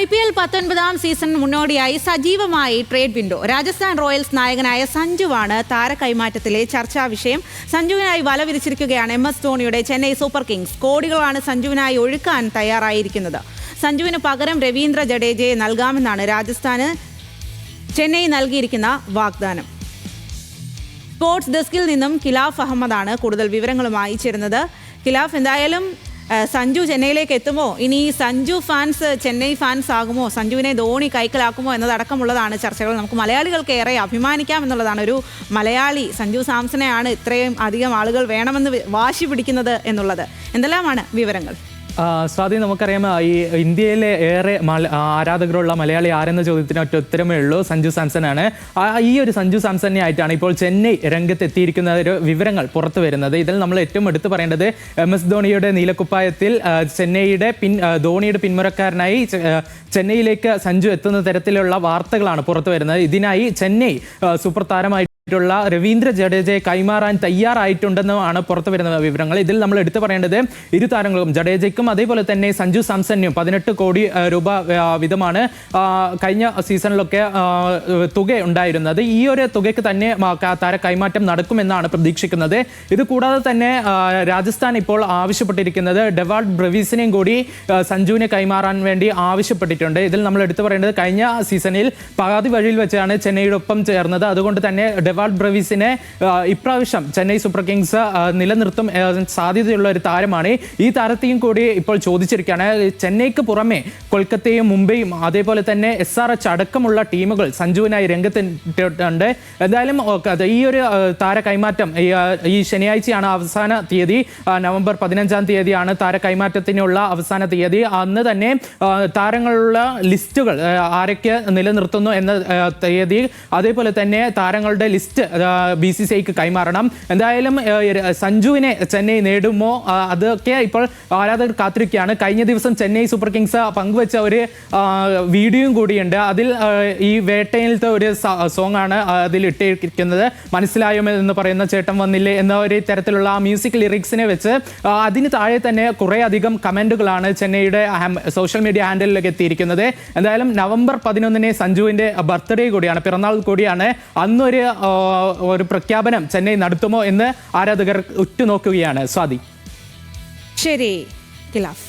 I P L പത്തൊൻപതാം season മുന്നോടിയായി സജീവമായി ട്രേഡ് വിൻഡോ. രാജസ്ഥാൻ റോയൽസ് നായകനായ സഞ്ജുവാണ് താര കൈമാറ്റത്തിലെ ചർച്ചാ വിഷയം. സഞ്ജുവിനായി വല വിരിച്ചിരിക്കുകയാണ് എം എസ് ധോണിയുടെ ചെന്നൈ സൂപ്പർ കിങ്സ്. കോടികളാണ് സഞ്ജുവിനായി ഒഴുക്കാൻ തയ്യാറായിരിക്കുന്നത്. സഞ്ജുവിന് പകരം രവീന്ദ്ര ജഡേജയെ നൽകാമെന്നാണ് രാജസ്ഥാന് ചെന്നൈ നൽകിയിരിക്കുന്ന വാഗ്ദാനം. സ്പോർട്സ് ഡെസ്കിൽ നിന്നും കിലാഫ് അഹമ്മദാണ് കൂടുതൽ വിവരങ്ങളുമായി ചേരുന്നത്. കിലാഫ് എന്തായാലും സഞ്ജു ചെന്നൈയിലേക്ക് എത്തുമോ? ഇനി സഞ്ജു ഫാൻസ് ചെന്നൈ ഫാൻസ് ആകുമോ? സഞ്ജുവിനെ ധോണി കൈക്കലാക്കുമോ എന്നതടക്കമുള്ളതാണ് ചർച്ചകൾ. നമുക്ക് മലയാളികൾക്ക് ഏറെ അഭിമാനിക്കാം എന്നുള്ളതാണ് ഒരു മലയാളി സഞ്ജു സാംസനെയാണ് ഇത്രയും അധികം ആളുകൾ വേണമെന്ന് വാശി പിടിക്കുന്നത് എന്നുള്ളത്. എന്തെല്ലാമാണ് വിവരങ്ങൾ? സ്വാതി നമുക്കറിയാം ഈ ഇന്ത്യയിലെ ഏറെ ആരാധകരുള്ള മലയാളി ആരെന്ന ചോദ്യത്തിന് ഒറ്റ ഉത്തരമേ ഉള്ളൂ. സഞ്ജു സാംസൺ ആണ് ഈ ഒരു സഞ്ജു സാംസണിനെ ആയിട്ടാണ് ഇപ്പോൾ ചെന്നൈ രംഗത്ത് എത്തിയിരിക്കുന്ന ഒരു വിവരങ്ങൾ പുറത്തു വരുന്നത്. ഇതിൽ നമ്മൾ ഏറ്റവും എടുത്തു പറയേണ്ടത് എം എസ് ധോണിയുടെ നീലക്കുപ്പായത്തിൽ ചെന്നൈയുടെ പിൻ ധോണിയുടെ പിന്മുറക്കാരനായി ചെന്നൈയിലേക്ക് സഞ്ജു എത്തുന്ന തരത്തിലുള്ള വാർത്തകളാണ് പുറത്തു വരുന്നത്. ഇതിനായി ചെന്നൈ സൂപ്പർ ായിട്ടുള്ള രവീന്ദ്ര ജഡേജയെ കൈമാറാൻ തയ്യാറായിട്ടുണ്ടെന്നാണ് പുറത്തു വരുന്ന വിവരങ്ങൾ. ഇതിൽ നമ്മൾ എടുത്തു പറയേണ്ടത് ഇരു താരങ്ങളും ജഡേജയ്ക്കും അതേപോലെ തന്നെ സഞ്ജു സാംസണിനും പതിനെട്ട് കോടി രൂപ വിധമാണ് കഴിഞ്ഞ സീസണിലൊക്കെ തുക ഉണ്ടായിരുന്നത്. ഈ ഒരു തുകയ്ക്ക് തന്നെ താര കൈമാറ്റം നടക്കുമെന്നാണ് പ്രതീക്ഷിക്കുന്നത്. ഇത് കൂടാതെ തന്നെ രാജസ്ഥാൻ ഇപ്പോൾ ആവശ്യപ്പെട്ടിരിക്കുന്നത് ഡെവാൾഡ് ബ്രവീസിനെയും കൂടി സഞ്ജുവിനെ കൈമാറാൻ വേണ്ടി ആവശ്യപ്പെട്ടിട്ടുണ്ട്. ഇതിൽ നമ്മൾ എടുത്തു പറയേണ്ടത് കഴിഞ്ഞ സീസണിൽ പാതി വഴിയിൽ വെച്ചാണ് ചെന്നൈയുടെ ഒപ്പം ചേർന്നത്. അതുകൊണ്ട് തന്നെ ഡെവാൾഡ് ബ്രവീസിനെ ഇപ്രാവശ്യം ചെന്നൈ സൂപ്പർ കിങ്സ് നിലനിർത്തും സാധ്യതയുള്ള ഒരു താരമാണ്. ഈ താരത്തെയും കൂടി ഇപ്പോൾ ചോദിച്ചിരിക്കുകയാണ് ചെന്നൈക്ക് പുറമെ കൊൽക്കത്തയും മുംബൈയും അതേപോലെ തന്നെ എസ് ആർ എച്ച് അടക്കമുള്ള ടീമുകൾ സഞ്ജുവിനായി രംഗത്തിട്ടുണ്ട് എന്തായാലും ഈ ഒരു താര കൈമാറ്റം ഈ, ശനിയാഴ്ചയാണ് അവസാന തീയതി നവംബർ പതിനഞ്ചാം തീയതിയാണ് താര കൈമാറ്റത്തിനുള്ള അവസാന തീയതി. അന്ന് തന്നെ താരങ്ങളുള്ള ലിസ്റ്റുകൾ ആരൊക്കെ നിലനിർത്തുന്നു എന്ന തീയതി അതേപോലെ തന്നെ താരങ്ങളുടെ ലിസ്റ്റ് ബി സി സി ഐക്ക് കൈമാറണം. എന്തായാലും സഞ്ജുവിനെ ചെന്നൈ നേടുമോ? അതൊക്കെ ഇപ്പോൾ ആരാധകർ കാത്തിരിക്കുകയാണ്. കഴിഞ്ഞ ദിവസം ചെന്നൈ സൂപ്പർ കിങ്സ് പങ്കുവച്ച ഒരു വീഡിയോയും കൂടിയുണ്ട്. അതിൽ ഈ വേട്ടയിലത്തെ ഒരു സോങ് ആണ് അതിൽ ഇട്ടിരിക്കുന്നത്. മനസ്സിലായോ എന്ന് പറയുന്ന ചേട്ടൻ വന്നില്ലേ എന്ന ഒരു തരത്തിലുള്ള മ്യൂസിക് ലിറിക്സിനെ വെച്ച് അതിന് താഴെ തന്നെ കുറേ അധികം കമന്റുകളാണ് ചെന്നൈയുടെ സോഷ്യൽ മീഡിയ ഹാൻഡലിലൊക്കെ എത്തിയിരിക്കുന്നത്. എന്തായാലും നവംബർ പതിനൊന്നിന് സഞ്ജുവിന്റെ ബർത്ത്ഡേ കൂടിയാണ് പിറന്നാൾ കൂടിയാണ്. അന്നൊരു ഒരു പ്രഖ്യാപനം ചെന്നൈ നടത്തുമോ എന്ന് ആരാധകർ ഉറ്റുനോക്കുകയാണ്. സ്വാതി. ശരി കിലാഫ്